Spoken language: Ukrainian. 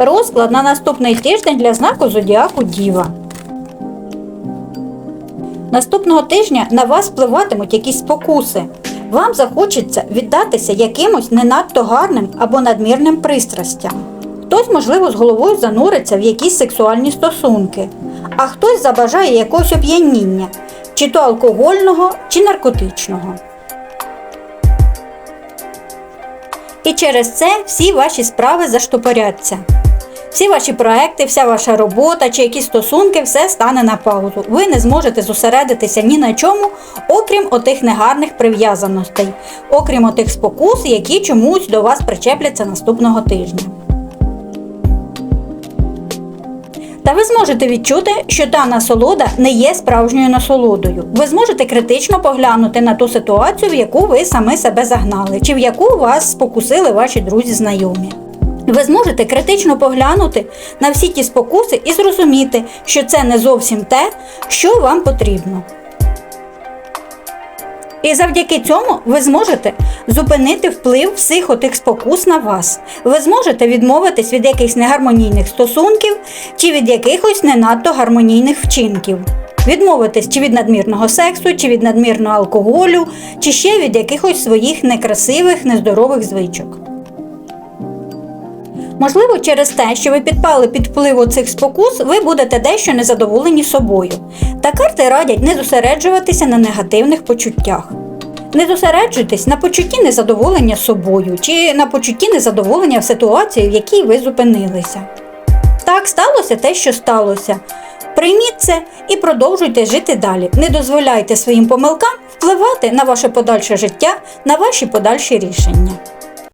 Розклад на наступний тиждень для знаку Зодіаку Діва. Наступного тижня на вас впливатимуть якісь спокуси. Вам захочеться віддатися якимось не надто гарним або надмірним пристрастям. Хтось, можливо, з головою зануриться в якісь сексуальні стосунки, а хтось забажає якогось оп'яніння, чи то алкогольного, чи наркотичного. І через це всі ваші справи заштопоряться. Всі ваші проекти, вся ваша робота чи якісь стосунки, все стане на паузу. Ви не зможете зосередитися ні на чому, окрім отих негарних прив'язаностей, окрім отих спокус, які чомусь до вас причепляться наступного тижня. Та ви зможете відчути, що та насолода не є справжньою насолодою. Ви зможете критично поглянути на ту ситуацію, в яку ви саме себе загнали, чи в яку вас спокусили ваші друзі знайомі. Ви зможете критично поглянути на всі ті спокуси і зрозуміти, що це не зовсім те, що вам потрібно. І завдяки цьому ви зможете зупинити вплив всіх отих спокус на вас. Ви зможете відмовитись від якихось негармонійних стосунків чи від якихось не надто гармонійних вчинків. Відмовитись чи від надмірного сексу, чи від надмірного алкоголю, чи ще від якихось своїх некрасивих, нездорових звичок. Можливо, через те, що ви підпали під впливу цих спокус, ви будете дещо незадоволені собою. Та карти радять не зосереджуватися на негативних почуттях. Не зосереджуйтесь на почутті незадоволення собою чи на почутті незадоволення в ситуації, в якій ви зупинилися. Так сталося те, що сталося. Прийміть це і продовжуйте жити далі. Не дозволяйте своїм помилкам впливати на ваше подальше життя, на ваші подальші рішення.